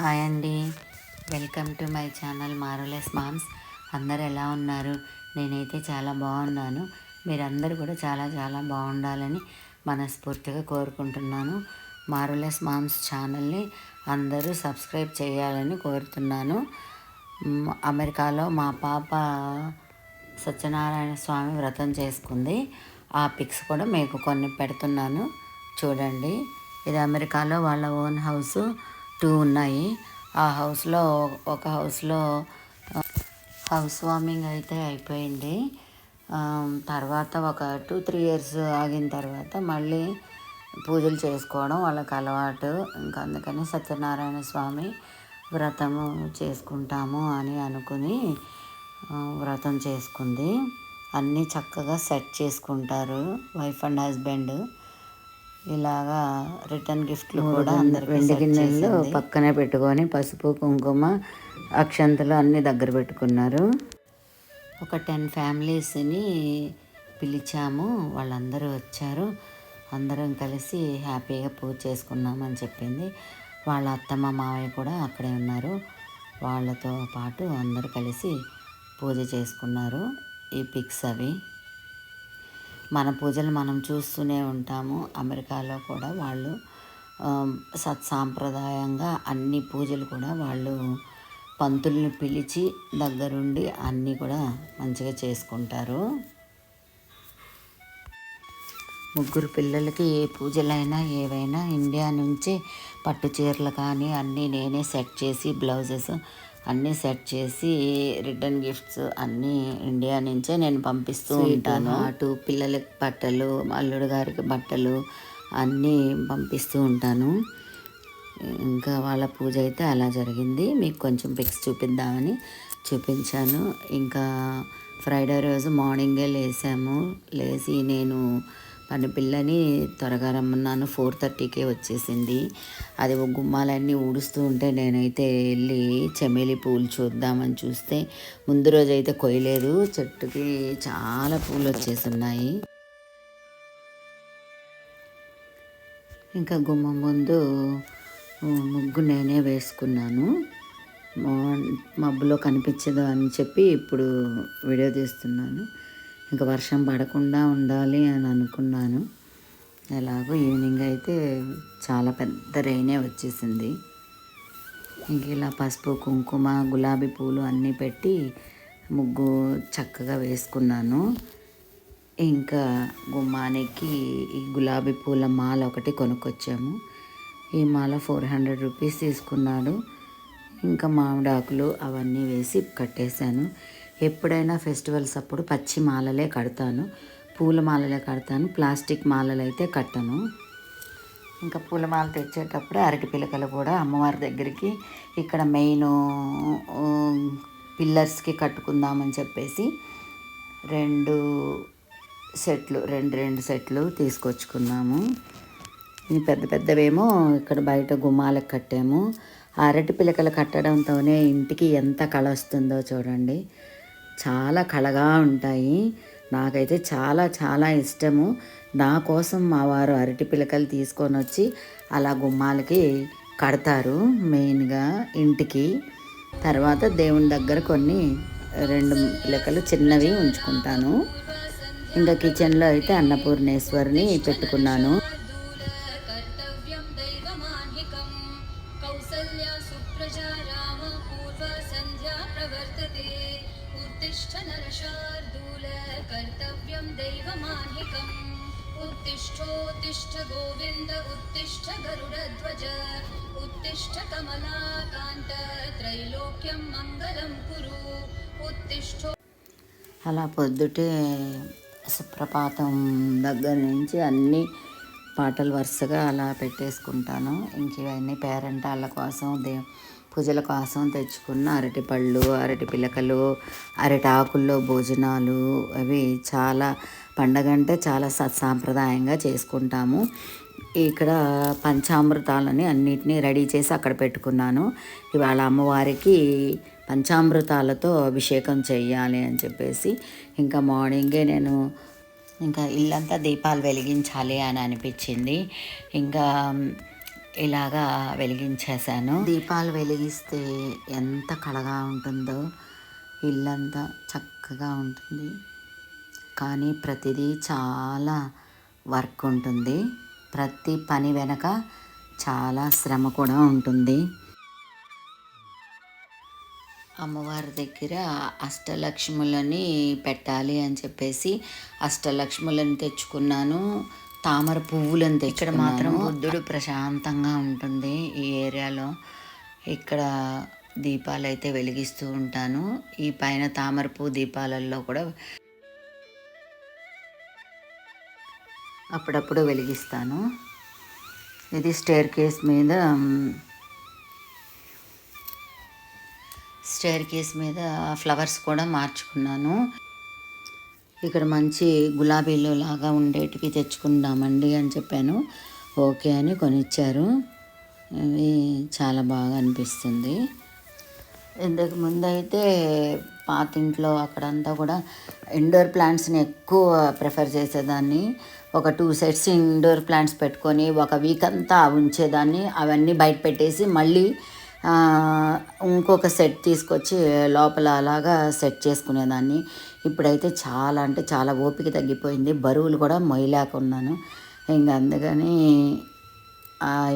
Hi అండి. Welcome to my channel మారులెస్ moms. అందరు ఎలా ఉన్నారు? నేనైతే చాలా బాగున్నాను. మీరందరూ కూడా చాలా చాలా బాగుండాలని మనస్ఫూర్తిగా కోరుకుంటున్నాను. మారులెస్ మామ్స్ ఛానల్ని అందరూ సబ్స్క్రైబ్ చేయాలని కోరుతున్నాను. అమెరికాలో మా పాప సత్యనారాయణ స్వామి వ్రతం చేసుకుంది. ఆ పిక్స్ కూడా మీకు కొన్ని పెడుతున్నాను. చూడండి. ఇది అమెరికాలో వాళ్ళ ఓన్ హౌస్. టూ ఉన్నాయి. ఆ హౌస్లో ఒక హౌస్లో హౌస్ వార్మింగ్ అయితే అయిపోయింది. తర్వాత ఒక టూ త్రీ ఇయర్స్ ఆగిన తర్వాత మళ్ళీ పూజలు చేసుకోవడం వాళ్ళకి అలవాటు. ఇంకా అందుకని సత్యనారాయణ స్వామి వ్రతము చేసుకుంటాము అని అనుకుని వ్రతం చేసుకుంది. అన్నీ చక్కగా సెట్ చేసుకుంటారు వైఫ్ అండ్ హస్బెండ్. ఇలాగా రిటర్న్ గిఫ్ట్లు కూడా వెండి గిన్నెల్లో పక్కనే పెట్టుకొని పసుపు కుంకుమ అక్షంతలు అన్నీ దగ్గర పెట్టుకున్నారు. ఒక టెన్ ఫ్యామిలీస్ని పిలిచాము. వాళ్ళందరూ వచ్చారు. అందరం కలిసి హ్యాపీగా పూజ చేసుకున్నామని చెప్పింది. వాళ్ళ అత్తమ్మ మావయ్య కూడా అక్కడే ఉన్నారు. వాళ్ళతో పాటు అందరూ కలిసి పూజ చేసుకున్నారు. ఈ పిక్స్ అవి. మన పూజలు మనం చూస్తూనే ఉంటాము. అమెరికాలో కూడా వాళ్ళు సత్సాంప్రదాయంగా అన్ని పూజలు కూడా వాళ్ళు పంతుల్ని పిలిచి దగ్గరుండి అన్నీ కూడా మంచిగా చేసుకుంటారు. ముగ్గురు పిల్లలకి ఏ పూజలైనా ఏవైనా ఇండియా నుంచి పట్టు చీరలు కానీ అన్నీ నేనే సెట్ చేసి బ్లౌజెస్ అన్నీ సెట్ చేసి రిటర్న్ గిఫ్ట్స్ అన్నీ ఇండియా నుంచే నేను పంపిస్తూ ఉంటాను. అటు పిల్లలకి బట్టలు అల్లుడు గారికి బట్టలు అన్నీ పంపిస్తూ ఉంటాను. ఇంకా వాళ్ళ పూజ అయితే అలా జరిగింది. మీకు కొంచెం పిక్స్ చూపిద్దామని చూపించాను. ఇంకా ఫ్రైడే రోజు మార్నింగే లేసాము. లేచి నేను పని పిల్లని త్వరగా రమ్మన్నాను. ఫోర్ థర్టీకే వచ్చేసింది. అది ఒక గుమ్మాలన్నీ ఊడుస్తూ ఉంటే నేనైతే వెళ్ళి చెమేలి పూలు చూద్దామని చూస్తే ముందు రోజు అయితే కొయ్యలేదు. చెట్టుకి చాలా పూలు వచ్చేసున్నాయి. ఇంకా గుమ్మం ముందు ముగ్గు నేనే వేసుకున్నాను. మా- మబ్బులో కనిపించదు అని చెప్పి ఇప్పుడు వీడియో తీస్తున్నాను. ఇంకా వర్షం పడకుండా ఉండాలి అని అనుకున్నాను. ఎలాగో ఈవినింగ్ అయితే చాలా పెద్ద రెయినే వచ్చేసింది. ఇంక ఇలా పసుపు కుంకుమ గులాబీ పూలు అన్నీ పెట్టి ముగ్గు చక్కగా వేసుకున్నాను. ఇంకా గుమ్మానికి ఈ గులాబీ పూల మాల ఒకటి కొనుక్కొచ్చాము. ఈ మాల ఫోర్ హండ్రెడ్ రూపీస్ తీసుకున్నాడు. ఇంకా మామిడాకులు అవన్నీ వేసి కట్టేశాను. ఎప్పుడైనా ఫెస్టివల్స్ అప్పుడు పచ్చి మాలలే కడతాను. పూల మాలలే కడతాను. ప్లాస్టిక్ మాలలు అయితే కట్టను. ఇంకా పూలమాల తెచ్చేటప్పుడు అరటి పిలకలు కూడా అమ్మవారి దగ్గరికి ఇక్కడ మెయిన్ పిల్లర్స్కి కట్టుకుందామని చెప్పేసి రెండు సెట్లు రెండు రెండు సెట్లు తీసుకొచ్చుకున్నాము. పెద్ద పెద్దవేమో ఇక్కడ బయట గుమ్మాలకు కట్టాము. ఆ అరటి పిలకలు కట్టడంతోనే ఇంటికి ఎంత కళ వస్తుందో చూడండి. చాలా కళగా ఉంటాయి. నాకైతే చాలా చాలా ఇష్టము. నా కోసం మా వారు అరటి పిలకలు తీసుకొని వచ్చి అలా గుమ్మాలకి కడతారు మెయిన్గా ఇంటికి. తర్వాత దేవుని దగ్గర కొన్ని రెండు పిలకలు చిన్నవి ఉంచుకుంటాను. ఇంకా కిచెన్లో అయితే అన్నపూర్ణేశ్వరిని పెట్టుకున్నాను. उत्तिष्ठ नरशार्दूल कर्तव्यं दैवमान्हिकम् उत्तिष्ठोत्तिष्ठ गोविन्द उत्तिष्ठ गरुडध्वज उत्तिष्ठ कमलाकान्त त्रैलोक्यं मङ्गलं कुरु उत्तिष्ठो అలా పొద్దుటే సుప్రభాతం దగ్గర నుంచి అన్ని పాటలు వరుసగా అలా పెట్టేసుకుంటాను ఇంక ఇవన్నీ పేరెంటాళ్ళ కోసం దే పూజల కోసం తెచ్చుకున్న అరటి పళ్ళు అరటి పిలకలు అరటి ఆకుల్లో భోజనాలు అవి చాలా పండగ అంటే చాలా సత్సాంప్రదాయంగా చేసుకుంటాము. ఇక్కడ పంచామృతాలని అన్నిటినీ రెడీ చేసి అక్కడ పెట్టుకున్నాను. ఇవాళ అమ్మవారికి పంచామృతాలతో అభిషేకం చెయ్యాలి అని చెప్పేసి ఇంకా మార్నింగే నేను ఇంకా ఇల్లంతా దీపాలు వెలిగించాలి అని అనిపించింది. ఇంకా ఇలాగా వెలిగించేశాను. దీపాలు వెలిగిస్తే ఎంత కళగా ఉంటుందో ఇల్లంతా చక్కగా ఉంటుంది. కానీ ప్రతిదీ చాలా వర్క్ ఉంటుంది. ప్రతి పని వెనక చాలా శ్రమ కూడా ఉంటుంది. అమ్మవారి దగ్గర అష్టలక్ష్ములని పెట్టాలి అని చెప్పేసి అష్టలక్ష్ములను తెచ్చుకున్నాను. తామర పువ్వులను ఇక్కడ మాత్రం బుద్ధుడు ప్రశాంతంగా ఉంటుంది ఈ ఏరియాలో. ఇక్కడ దీపాలు అయితే వెలిగిస్తూ ఉంటాను. ఈ పైన తామర పువ్వు దీపాలలో కూడా అప్పుడప్పుడు వెలిగిస్తాను. ఇది స్టేర్ కేస్ మీద స్టేర్ కేస్ మీద ఫ్లవర్స్ కూడా మార్చుకున్నాను. ఇక్కడ మంచి గులాబీలు లాగా ఉండేటివి తెచ్చుకుందామండి అని చెప్పాను. ఓకే అని కొనిచ్చారు. అవి చాలా బాగా అనిపిస్తుంది. ఇంతకు ముందైతే అయితే పాత ఇంట్లో అక్కడంతా కూడా ఇండోర్ ప్లాంట్స్ని ఎక్కువ ప్రిఫర్ చేసేదాన్ని. ఒక టూ సెట్స్ ఇండోర్ ప్లాంట్స్ పెట్టుకొని ఒక వీక్ అంతా ఉంచేదాన్ని. అవన్నీ బయట పెట్టేసి మళ్ళీ ఇంకొక సెట్ తీసుకొచ్చి లోపల అలాగా సెట్ చేసుకునేదాన్ని. ఇప్పుడైతే చాలా అంటే చాలా ఓపిక తగ్గిపోయింది. బరువులు కూడా మొయ్యలేకున్నాను. ఇంకా అందుకని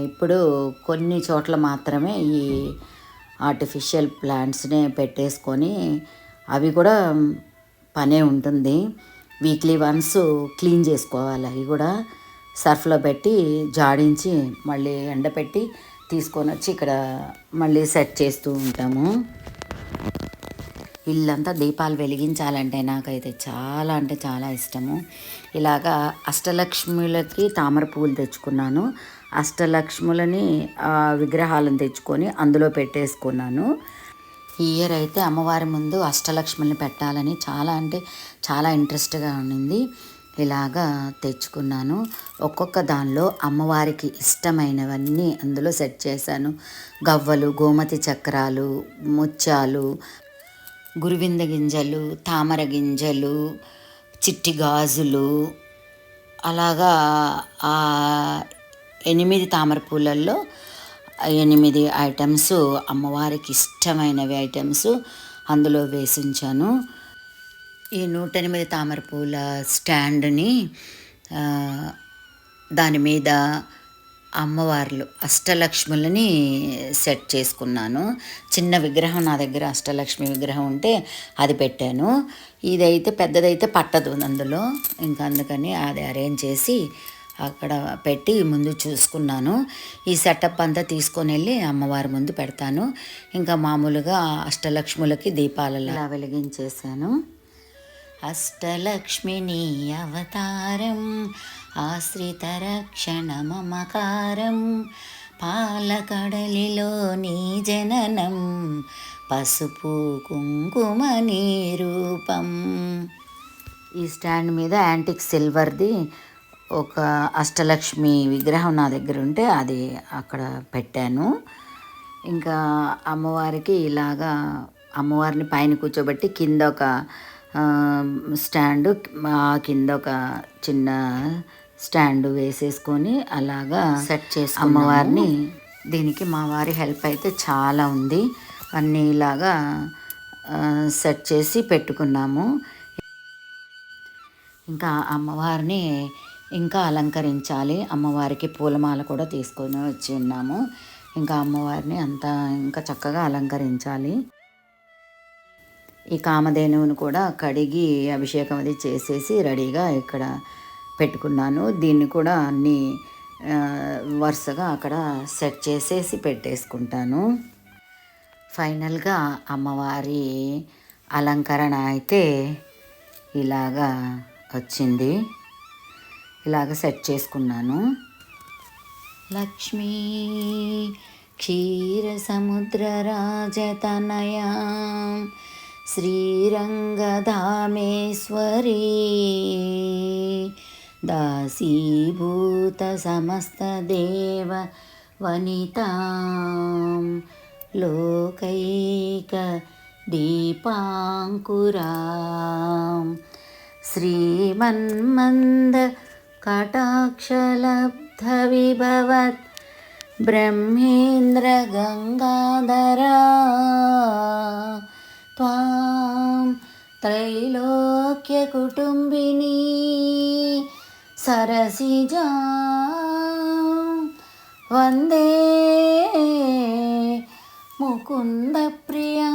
ఇప్పుడు కొన్ని చోట్ల మాత్రమే ఈ ఆర్టిఫిషియల్ ప్లాంట్స్ని పెట్టేసుకొని అవి కూడా పనే ఉంటుంది. వీక్లీ వన్స్ క్లీన్ చేసుకోవాలి. అవి కూడా సర్ఫ్లో పెట్టి జాడించి మళ్ళీ ఎండపెట్టి తీసుకొని వచ్చి ఇక్కడ మళ్ళీ సెట్ చేస్తూ ఉంటాము. ఇల్లంతా దీపాలు వెలిగించాలంటే నాకైతే చాలా అంటే చాలా ఇష్టము. ఇలాగా అష్టలక్ష్ములకి తామర పువ్వులు తెచ్చుకున్నాను. అష్టలక్ష్ములని విగ్రహాలను తెచ్చుకొని అందులో పెట్టేసుకున్నాను. ఈ ఇయర్ అయితే అమ్మవారి ముందు అష్టలక్ష్ములని పెట్టాలని చాలా అంటే చాలా ఇంట్రెస్ట్గా ఉండింది. ఇలాగా తెచ్చుకున్నాను. ఒక్కొక్క దానిలో అమ్మవారికి ఇష్టమైనవన్నీ అందులో సెట్ చేశాను. గవ్వలు గోమతి చక్రాలు ముత్యాలు గురువింద గింజలు తామర గింజలు చిట్టి గాజులు. అలాగా ఆ ఎనిమిది తామర పూలల్లో ఎనిమిది ఐటమ్స్ అమ్మవారికి ఇష్టమైనవి ఐటమ్స్ అందులో వేసి ఉంచాను ఈ నూట ఎనిమిది తామర పూల స్టాండ్ని దాని మీద అమ్మవార్లు అష్టలక్ష్ములని సెట్ చేసుకున్నాను. చిన్న విగ్రహం నా దగ్గర అష్టలక్ష్మి విగ్రహం ఉంటే అది పెట్టాను. ఇదైతే పెద్దదైతే పట్టదు అందులో. ఇంకా అందుకని అది అరేంజ్ చేసి అక్కడ పెట్టి ముందు చూసుకున్నాను. ఈ సెటప్ అంతా తీసుకొని వెళ్ళి అమ్మవారి ముందు పెడతాను. ఇంకా మామూలుగా అష్టలక్ష్ములకి దీపాలలో వెలిగించేసాను అష్టలక్ష్మిని అవతారం ఆశ్రిత రక్షణ మమకారం పాలకడలిలో నీ జననం పసుపు కుంకుమ నీ రూపం. ఈ స్టాండ్ మీద యాంటిక్ సిల్వర్ది ఒక అష్టలక్ష్మి విగ్రహం నా దగ్గర ఉంటే అది అక్కడ పెట్టాను. ఇంకా అమ్మవారికి ఇలాగా అమ్మవారిని పైన కూర్చోబెట్టి కింద ఒక స్టాండు కింద ఒక చిన్న స్టాండ్ వేసేసుకొని అలాగా సెట్ చేసి అమ్మవారిని దీనికి మా వారి హెల్ప్ అయితే చాలా ఉంది. అన్నీ ఇలాగా సెట్ చేసి పెట్టుకున్నాము. ఇంకా అమ్మవారిని ఇంకా అలంకరించాలి. అమ్మవారికి పూలమాల కూడా తీసుకొని వచ్చి ఉన్నాము. ఇంకా అమ్మవారిని అంతా ఇంకా చక్కగా అలంకరించాలి. ఈ కామధేనువును కూడా కడిగి అభిషేకం అది చేసేసి రెడీగా ఇక్కడ పెట్టుకున్నాను. దీన్ని కూడా అన్ని వరుసగా అక్కడ సెట్ చేసేసి పెట్టేసుకుంటాను. ఫైనల్గా అమ్మవారి అలంకరణ అయితే ఇలాగా వచ్చింది. ఇలాగ సెట్ చేసుకున్నాను. లక్ష్మీ క్షీరసముద్రరాజతనయా श्रीरङ्गधामेश्वरी। दासीभूतसमस्तदेव वनितां लोकैकदीपाङ्कुरां श्रीमन्मन्दकटाक्षलब्धविभवत् ब्रह्मेन्द्रगङ्गाधरा కటాక్షలబ్ధ విభవత్ బ్రహ్మేంద్ర గంగాధరా త్వాం త్రైలోక్య కుటుంబిని సరసిజా వందే ముకుంద ప్రియా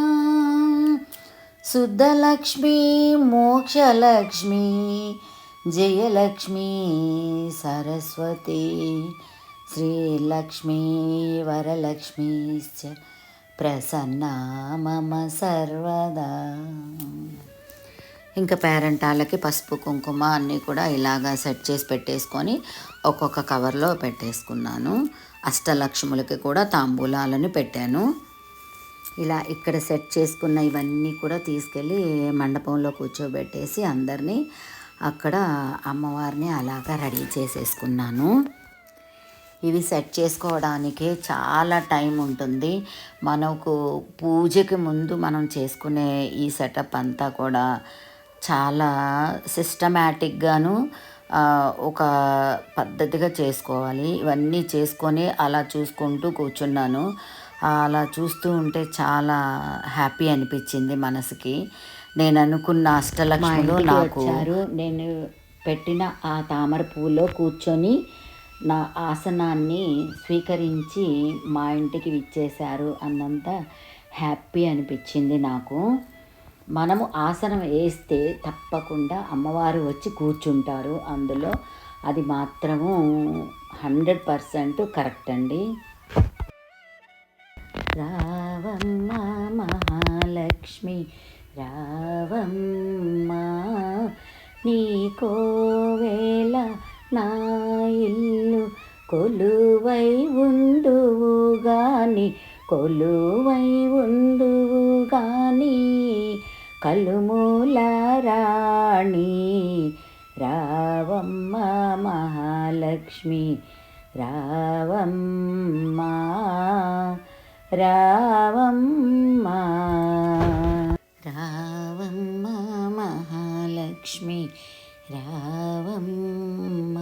ప్రసన్న ప్రసన్నా మమ సర్వదా. ఇంకా పేరెంటాలకి పసుపు కుంకుమ అన్నీ కూడా ఇలాగా సెట్ చేసి పెట్టేసుకొని ఒక్కొక్క కవర్లో పెట్టేసుకున్నాను. అష్టలక్ష్ములకి కూడా తాంబూలాలను పెట్టాను. ఇలా ఇక్కడ సెట్ చేసుకున్న ఇవన్నీ కూడా తీసుకెళ్ళి మండపంలో కూర్చోబెట్టేసి అందరినీ అక్కడ అమ్మవారిని అలాగా రెడీ చేసేసుకున్నాను. ఇవి సెట్ చేసుకోవడానికి చాలా టైం ఉంటుంది. మనకు పూజకి ముందు మనం చేసుకునే ఈ సెటప్ అంతా కూడా చాలా సిస్టమేటిక్గాను ఒక పద్ధతిగా చేసుకోవాలి. ఇవన్నీ చేసుకొని అలా చూసుకుంటూ కూర్చున్నాను. అలా చూస్తూ ఉంటే చాలా హ్యాపీ అనిపించింది మనసుకి. నేను అనుకున్న అష్టలక్ష్ములు నాకు నేను పెట్టిన ఆ తామర పువ్వులో కూర్చొని నా ఆసనాన్ని స్వీకరించి మా ఇంటికి విచ్చేశారు అన్నంత హ్యాపీ అనిపించింది నాకు. మనము ఆసనం వేస్తే తప్పకుండా అమ్మవారు వచ్చి కూర్చుంటారు. అందులో అది మాత్రము హండ్రెడ్ పర్సెంట్ కరెక్ట్ అండి. రావమ్మ మహాలక్ష్మి రావమ్మ నీకోవేళ నా ఇల్లు కొలువై ఉండువు గాని కొలువై ఉందువు గాని కలుమూల రాణి రావమ్మ మహాలక్ష్మి రావమ్మ రావమ్మ రావమ్మ మహాలక్ష్మి రావమ్మ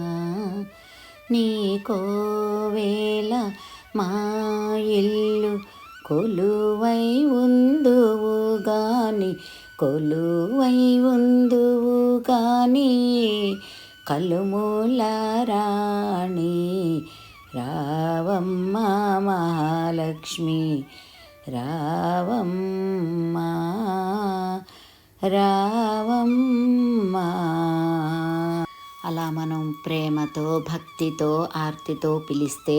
నీకోవేళ మా ఇల్లు కొలువై ఉందువు గాని కొలువై ఉందువు గాని కలుమూల రాణి రావమ్మ మహాలక్ష్మి రావమ్మ రావమ్మ. అలా మనం ప్రేమతో భక్తితో ఆర్తితో పిలిస్తే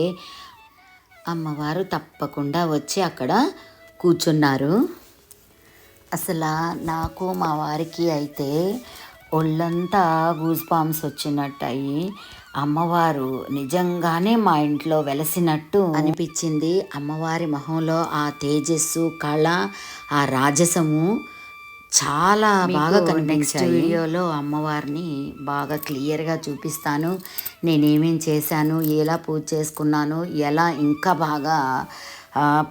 అమ్మవారు తప్పకుండా వచ్చి అక్కడ కూర్చున్నారు. అసలు నాకు మా వారికి అయితే ఒళ్ళంతా గూస్ పామ్స్ వచ్చినట్టయి అమ్మవారు నిజంగానే మా ఇంట్లో వెలసినట్టు అనిపించింది. అమ్మవారి మొహంలో ఆ తేజస్సు కళ ఆ రాజసము చాలా బాగా కనిపించాయి. వీడియోలో అమ్మవారిని బాగా క్లియర్గా చూపిస్తాను. నేనేమేం చేశాను ఎలా పూజ చేసుకున్నాను ఎలా ఇంకా బాగా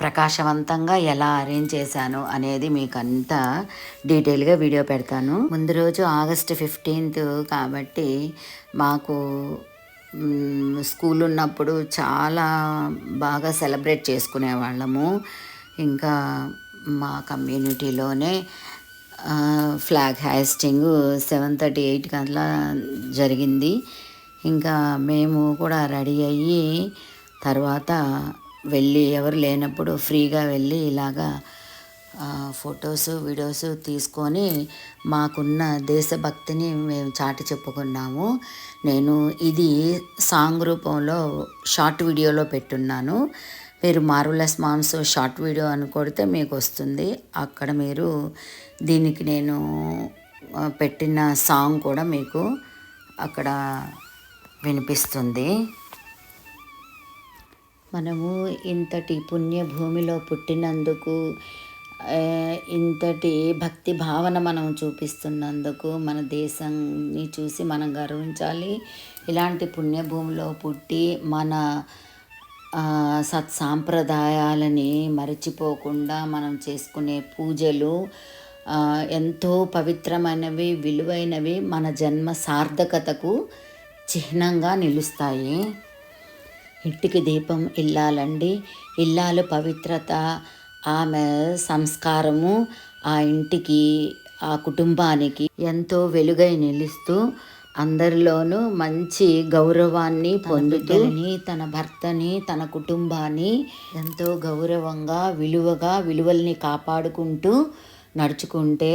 ప్రకాశవంతంగా ఎలా అరేంజ్ చేశాను అనేది మీకు అంతా డీటెయిల్గా వీడియో పెడతాను. ముందు రోజు ఆగస్ట్ ఫిఫ్టీన్త్ కాబట్టి మాకు స్కూల్ ఉన్నప్పుడు చాలా బాగా సెలబ్రేట్ చేసుకునే వాళ్ళము ఇంకా మా కమ్యూనిటీలోనే ఫ్లాగ్ హ్యాస్టింగ్ సెవెన్ థర్టీ ఎయిట్కి అట్లా జరిగింది. ఇంకా మేము కూడా రెడీ అయ్యి తర్వాత వెళ్ళి ఎవరు లేనప్పుడు ఫ్రీగా వెళ్ళి ఇలాగా ఫొటోస్ వీడియోస్ తీసుకొని మాకున్న దేశభక్తిని మేము చాటి చెప్పుకున్నాము. నేను ఇది సాంగ్ రూపంలో షార్ట్ వీడియోలో పెట్టున్నాను. మీరు మార్వలస్ మామ్స్ షార్ట్ వీడియో అని కొడితే మీకు వస్తుంది. అక్కడ మీరు దీనికి నేను పెట్టిన సాంగ్ కూడా మీకు అక్కడ వినిపిస్తుంది. మనము ఇంతటి పుణ్యభూమిలో పుట్టినందుకు ఇంతటి భక్తి భావన మనం చూపిస్తున్నందుకు మన దేశాన్ని చూసి మనం గర్వించాలి. ఇలాంటి పుణ్యభూమిలో పుట్టి మన సత్సాంప్రదాయాలని మరచిపోకుండా మనం చేసుకునే పూజలు ఎంతో పవిత్రమైనవి విలువైనవి మన జన్మ సార్థకతకు చిహ్నంగా నిలుస్తాయి. ఇంటికి దీపం ఇల్లాలండి. ఇల్లాలు పవిత్రత ఆమె సంస్కారము ఆ ఇంటికి ఆ కుటుంబానికి ఎంతో వెలుగై నిలుస్తూ అందరిలోనూ మంచి గౌరవాన్ని పొందుతూని తన భర్తని తన కుటుంబాన్ని ఎంతో గౌరవంగా విలువగా విలువల్ని కాపాడుకుంటూ నడుచుకుంటే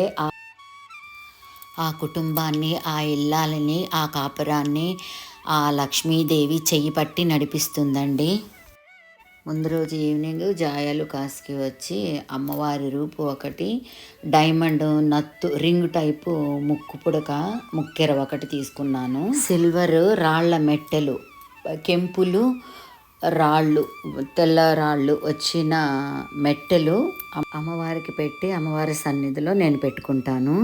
ఆ కుటుంబాన్ని ఆ ఇల్లాలని ఆ కాపురాన్ని ఆ లక్ష్మీదేవి చెయ్యి పట్టి నడిపిస్తుందండి. ముందు రోజు ఈవినింగ్ జాయాలు కాసుకి వచ్చి అమ్మవారి రూపు ఒకటి డైమండ్ నత్తు రింగ్ టైపు ముక్కు పుడక ముక్కెర ఒకటి తీసుకున్నాను. సిల్వర్ రాళ్ళ మెట్టెలు కెంపులు రాళ్ళు తెల్ల రాళ్ళు వచ్చిన మెట్టెలు అమ్మవారికి పెట్టి అమ్మవారి సన్నిధిలో నేను పెట్టుకుంటాను.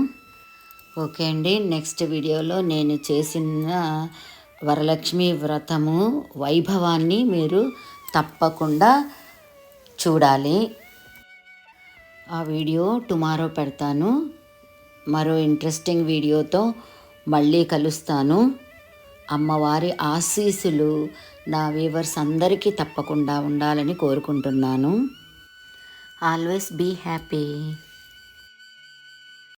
ఓకే అండి నెక్స్ట్ వీడియోలో నేను చేసిన వరలక్ష్మి వ్రతము వైభవాన్ని మీరు తప్పకుండా చూడాలి. ఆ వీడియో టుమారో పెడతాను. మరో ఇంట్రెస్టింగ్ వీడియోతో మళ్ళీ కలుస్తాను. అమ్మవారి ఆశీస్సులు నా వీవర్స్ అందరికీ తప్పకుండా ఉండాలని కోరుకుంటున్నాను. Always be happy.